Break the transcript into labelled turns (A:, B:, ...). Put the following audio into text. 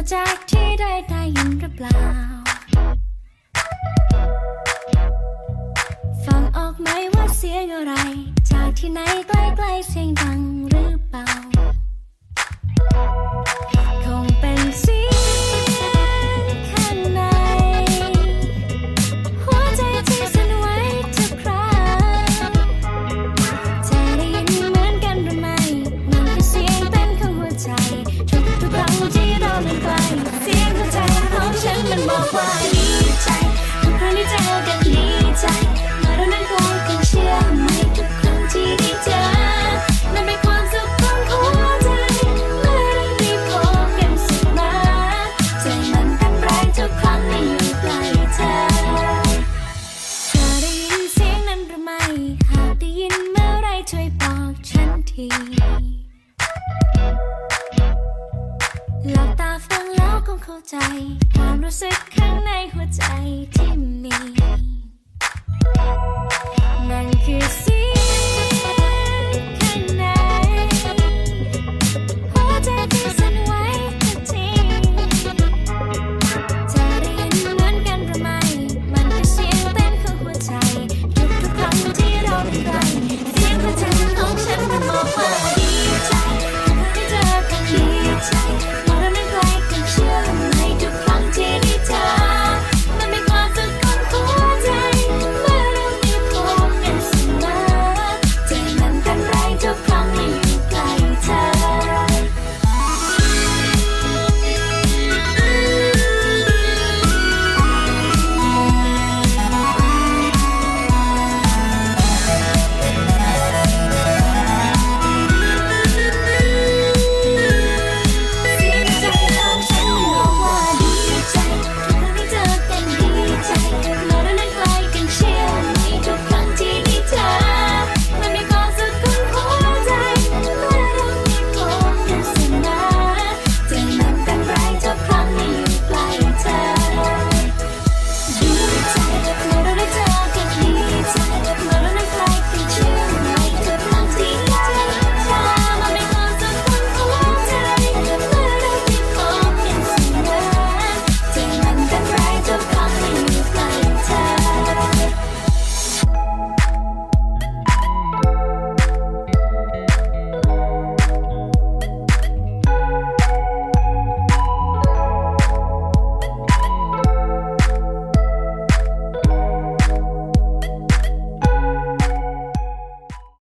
A: าจากที่ได้ได้ยินหรือเปล่า ฟังออกไหมว่าเสียงอะไร จากที่ไหนใกล้ๆเสียงดังหรือเปล่า คงเข้าใจ ความรู้สึกข้างในหัวใจที่มี